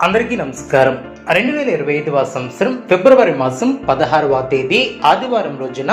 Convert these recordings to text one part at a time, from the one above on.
అందరికీ నమస్కారం. రెండు వేల ఇరవై ఐదవ సంవత్సరం ఫిబ్రవరి మాసం పదహారవ తేదీ ఆదివారం రోజున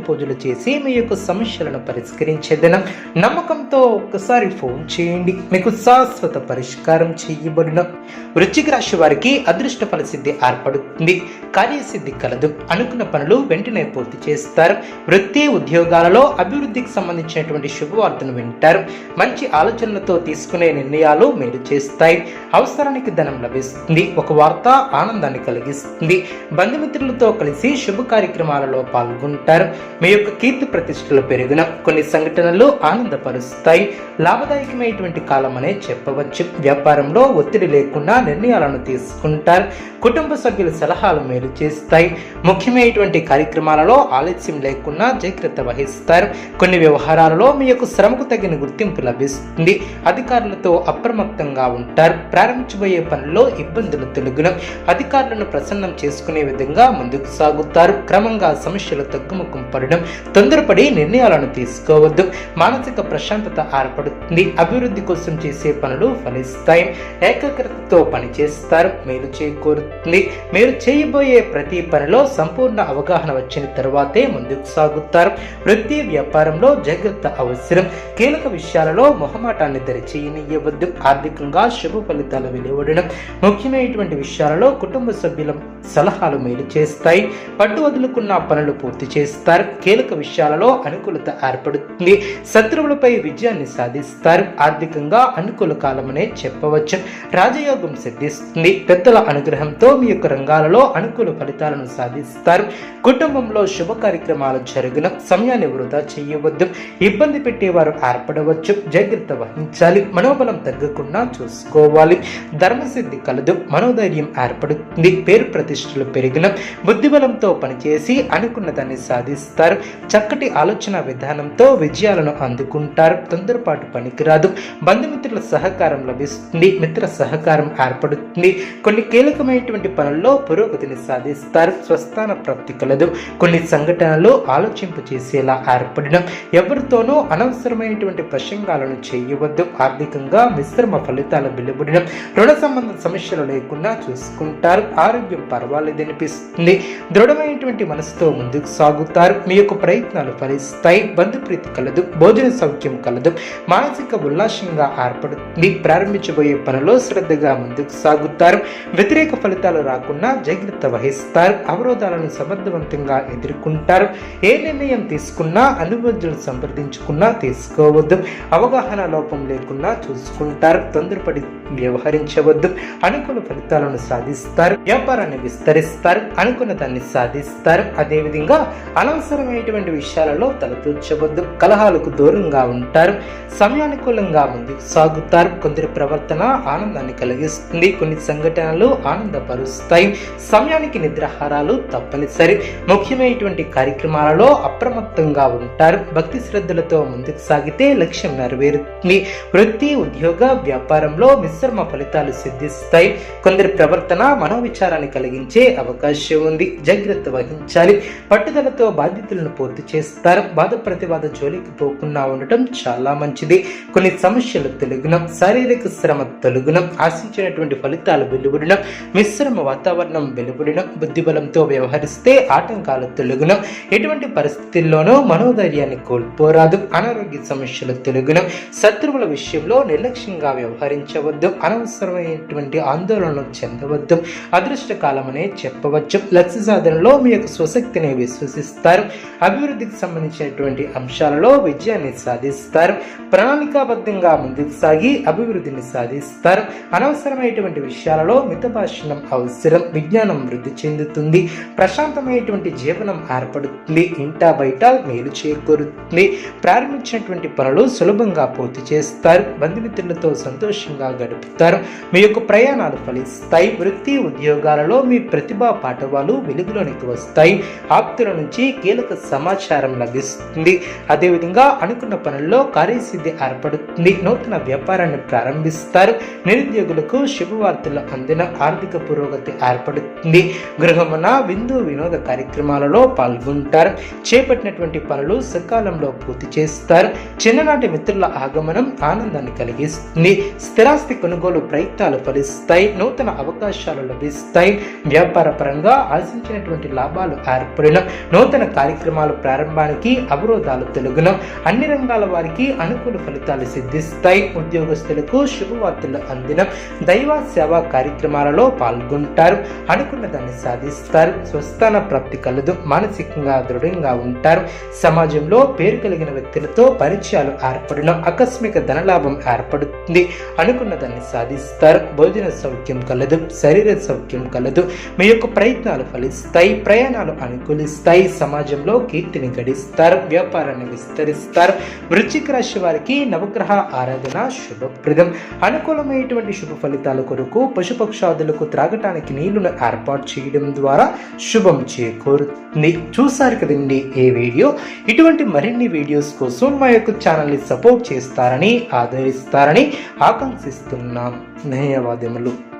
పూజలు చేసి మీ యొక్క సమస్యలను పరిష్కరించేదన నమ్మకంతో ఒక్కసారి ఫోన్ చేయండి. మీకు శాశ్వత పరిష్కారం చేయబడిన. వృశ్చిక రాశి వారికి అదృష్ట ఫలసిద్ధి ఏర్పడుతుంది. కార్యసిద్ధి కలదు. అనుకున్న పనులు వెంటనే పూర్తి చేస్తారు. వృత్తి ఉద్యోగాలలో అభివృద్ధికి సంబంధించినటువంటి శుభవార్తను వింటారు. మంచి ఆలోచనలతో తీసుకునే నిర్ణయాలు మేలు చేస్తాయి. అవసరానికి ధనం లభిస్తుంది. ఒక వార్త ఆనందాన్ని కలిగిస్తుంది. బంధుమిత్రులతో కలిసి శుభ కార్యక్రమాలలో పాల్గొంటారు. మీ యొక్క కీర్తి ప్రతిష్టలు పెరిగిన కొన్ని సంఘటనలు ఆనందపరుస్తాయి. లాభదాయకమైనటువంటి కాలం అనే చెప్పవచ్చు. వ్యాపారంలో ఒత్తిడి లేకుండా నిర్ణయాలను తీసుకుంటారు. కుటుంబ సభ్యుల సలహాలు మేలు చేస్తాయి. ముఖ్యమైనటువంటి కార్యక్రమాలలో ఆలస్యం లేకుండా జాగ్రత్త వహిస్తారు. కొన్ని వ్యవహారాలలో మీ యొక్క శ్రమకు తగిన గుర్తింపు లభిస్తుంది. అధికారులతో అప్రమత్తంగా ఉంటారు. ప్రారంభించబోయే పనుల్లో ఇబ్బందులు తొలగిన. అధికారులను ప్రసన్నం చేసుకునే విధంగా ముందుకు సాగుతారు. క్రమంగా సమస్యలు తగ్గుముఖం పడడం తొందరపడి నిర్ణయాలను తీసుకోవద్దు. మానసిక ప్రశాంతత ఏర్పడుతుంది. అభివృద్ధి కోసం చేసే పనులు ఫలిస్తాయి. ఏకాగ్రతతో పనిచేస్తారు. మేలు చేకూరుతుంది. మీరు చేయబోయే ప్రతి పనిలో సంపూర్ణ అవగాహన వచ్చిన తర్వాతే ముందుకు సాగుతారు. వృత్తి వ్యాపారంలో జాగ్రత్త అవసరం. కీలక విషయాలలో మొహమాటాన్ని దరిచేయనివ్వద్దు ఆర్థికంగా శుభ ఫలితాలు వెలువడడం. ముఖ్యమైనటువంటి విషయాలలో కుటుంబ సభ్యుల సలహాలు మేలు చేస్తాయి. పట్టు వదులుకున్న పనులు పూర్తి చేస్తారు. కీలక విషయాలలో అనుకూలత ఏర్పడుతుంది. శత్రువులపై విజయాన్ని సాధిస్తారు. ఆర్థికంగా అనుకూల కాలమనే చెప్పవచ్చు. రాజయోగం సిద్ధిస్తుంది. పెద్దల అనుగ్రహంతో మీ యొక్క రంగాలలో అనుకూల ఫలితాలను సాధిస్తారు. కుటుంబంలో శుభ కార్యక్రమాలు జరిగిన. సమయాన్ని వృధా చేయవద్దు. ఇబ్బంది పెట్టేవారు ఏర్పడవచ్చు. జాగ్రత్త వహించాలి. మనోబలం తగ్గకుండా చూసుకోవాలి. ధర్మసిద్ధి కలదు. మనోధైర్యం ఏర్పడుతుంది. పేరు ప్రతిష్టలు పెరిగిన. బుద్ధిబలంతో పనిచేసి అనుకున్న దాన్ని సాధిస్తారు చక్కటి ఆలోచన విధానంతో విజయాలను అందుకుంటారు. తొందరపాటు పనికిరాదు. బంధుమిత్రుల సహకారం లభిస్తుంది. మిత్ర సహకారం ఏర్పడుతుంది. కొన్ని కీలకమైనటువంటి పనుల్లో పురోగతిని సాధిస్తారు. స్వస్థాన ప్రాప్తి కలదు. కొన్ని సంఘటనలు ఆలోచింపు చేసేలా ఏర్పడిన ఎవరితోనూ అనవసరమైనటువంటి ప్రసంగాలను చేయవద్దు. ఆర్థికంగా మిశ్రమ ఫలితాలు వెలువడిన రుణ సంబంధ సమస్యలు లేకుండా చూసుకుంటారు. ఆరోగ్యం పర్వాలేదనిపిస్తుంది. దృఢమైనటువంటి మనసుతో ముందుకు సాగుతారు. మీ యొక్క ప్రయత్నాలు ఫలిస్తాయి. బంధుప్రీతి కలదు భోజన సౌఖ్యం కలదు మానసిక ఉల్లాసంగా ఏర్పడుతుంది ప్రారంభించబోయే పనిలో శ్రద్ధగా ముందుకు సాగుతారు. వ్యతిరేక ఫలితాలు రాకుండా జాగ్రత్త వహిస్తారు. అవరోధాలను సమర్థవంతంగా ఎదుర్కొంటారు. ఏ నిర్ణయం తీసుకున్నా అనుభవజ్ఞులు సంప్రదించుకున్నా తీసుకోవద్దు. అవగాహన లోపం లేకుండా చూసుకుంటారు. తొందరపడి వ్యవహరించవద్దు. అనుకూల ఫలితాలను సాధిస్తారు. వ్యాపారాన్ని విస్తరిస్తారు. అనుకున్న దాన్ని సాధిస్తారు. అదేవిధంగా అనవసరమైనటువంటి విషయాలలో తలతూర్చవద్దు కలహాలకు దూరంగా ఉంటారు. సమయానుకూలంగా ముందుకు సాగుతారు. కొందరి ప్రవర్తన ఆనందాన్ని కలిగిస్తుంది. కొన్ని సంఘటనలు ఆనందపరుస్తాయి. సమయానికి నిద్రాహారాలు తప్పనిసరి. ముఖ్యమైనటువంటి కార్యక్రమాలలో అప్రమత్తంగా ఉంటారు. భక్తి శ్రద్ధలతో ముందుకు సాగితే లక్ష్యం నెరవేరుతుంది. వృత్తి ఉద్యోగ వ్యాపారంలో మిశ్రమ ఫలితాలు సిద్ధిస్తాయి. కొందరి ప్రవర్తన మనోవిచారాన్ని కలిగించే అవకాశం ఉంది. జాగ్రత్త వహించాలి. పట్టుదలతో బాధ్యతలను పూర్తి చేస్తారు. బాధ ప్రతివాద జోలికి పోకుండా ఉండటం చాలా మంచిది. కొన్ని సమస్యలు తొలగినం శారీరక శ్రమ తొలగినం ఆశించినటువంటి ఫలితాలు వెలువడడం మిశ్రమ వాతావరణం వెలువడడం బుద్ధిబలంతో వ్యవహరిస్తే ఆటంకాలు తొలగినం. ఎటువంటి పరిస్థితుల్లోనూ మనోధైర్యాన్ని కోల్పోరాదు. అనారోగ్య సమస్యలు తొలగినం. శత్రువుల విషయంలో నిర్లక్ష్యంగా వ్యవహరించవద్దు. అనవసరమైనటువంటి ఆందోళనలు చెందవద్దు. అదృష్ట అనే చెప్పవచ్చు. లక్ష్య సాధనలో మీ యొక్క స్వశక్తిని విశ్వసిస్తారు. అభివృద్ధికి సంబంధించినటువంటి అంశాలలో విజయాన్ని సాధిస్తారు. ప్రణాళికాబద్ధంగా ముందుకు సాగి అభివృద్ధిని సాధిస్తారు. అనవసరమైనటువంటి విషయాలలో మితభాషణం అవసరం. విజ్ఞానం వృద్ధి చెందుతుంది. ప్రశాంతమైనటువంటి జీవనం ఏర్పడుతుంది. ఇంటా బయట మేలు చేకూరుతుంది. ప్రారంభించినటువంటి పనులు సులభంగా పూర్తి చేస్తారు. బంధుమిత్రులతో సంతోషంగా గడుపుతారు. మీ యొక్క ప్రయాణాలు ఫలిస్తాయి. వృత్తి ఉద్యోగాలలో మీ ప్రతిభా పాఠవాలు వెలుగులోనికి వస్తాయి. ఆప్తుల నుంచి కీలక సమాచారం లభిస్తుంది. అదేవిధంగా అనుకున్న పనుల్లో కార్యసిద్ధి ఏర్పడుతుంది. నూతన వ్యాపారాన్ని ప్రారంభిస్తారు. నిరుద్యోగులకు శుభవార్తలు అందిన ఆర్థిక పురోగతి ఏర్పడుతుంది. గృహమున విందు వినోద కార్యక్రమాలలో పాల్గొంటారు. చేపట్టినటువంటి పనులు సకాలంలో పూర్తి చేస్తారు. చిన్ననాటి మిత్రుల ఆగమనం ఆనందాన్ని కలిగిస్తుంది. స్థిరాస్తి కొనుగోలు ప్రయత్నాలు ఫలిస్తాయి. నూతన అవకాశాలు లభిస్తాయి. వ్యాపార పరంగా ఆశించినటువంటి లాభాలు ఏర్పడిన నూతన కార్యక్రమాల ప్రారంభానికి అవరోధాలు తొలగిన అన్ని రంగాల వారికి అనుకూల ఫలితాలు సిద్ధిస్తాయి. ఉద్యోగస్తులకు శుభవార్తలు అందిన దైవ సేవా కార్యక్రమాలలో పాల్గొంటారు. అనుకున్న దాన్ని సాధిస్తారు. స్వస్థాన ప్రాప్తి కలదు. మానసికంగా దృఢంగా ఉంటారు. సమాజంలో పేరు కలిగిన వ్యక్తులతో పరిచయాలు ఏర్పడిన ఆకస్మిక ధనలాభం ఏర్పడుతుంది. అనుకున్న దాన్ని సాధిస్తారు. భోజన సౌఖ్యం కలదు. శరీర సౌఖ్యం కలదు. మీ యొక్క ప్రయత్నాలు ఫలిస్తాయి. ప్రయాణాలు అనుకూలిస్తాయి. సమాజం సమాజంలో కీర్తిని గడిస్తారు వ్యాపారాన్ని విస్తరిస్తారు. వృశ్చిక రాశి వారికి నవగ్రహ ఆరాధన శుభప్రదం. అనుకూలమైనటువంటి శుభ ఫలితాల కొరకు పశుపక్షాదులకు త్రాగటానికి నీళ్ళను ఏర్పాటు చేయడం ద్వారా శుభం చేకూరుతుంది. చూసారు కదండి ఏ వీడియో? ఇటువంటి మరిన్ని వీడియోస్ కోసం మా యొక్క ఛానల్ని సపోర్ట్ చేస్తారని ఆదరిస్తారని ఆకాంక్షిస్తున్నాం. ధన్యవాదములు.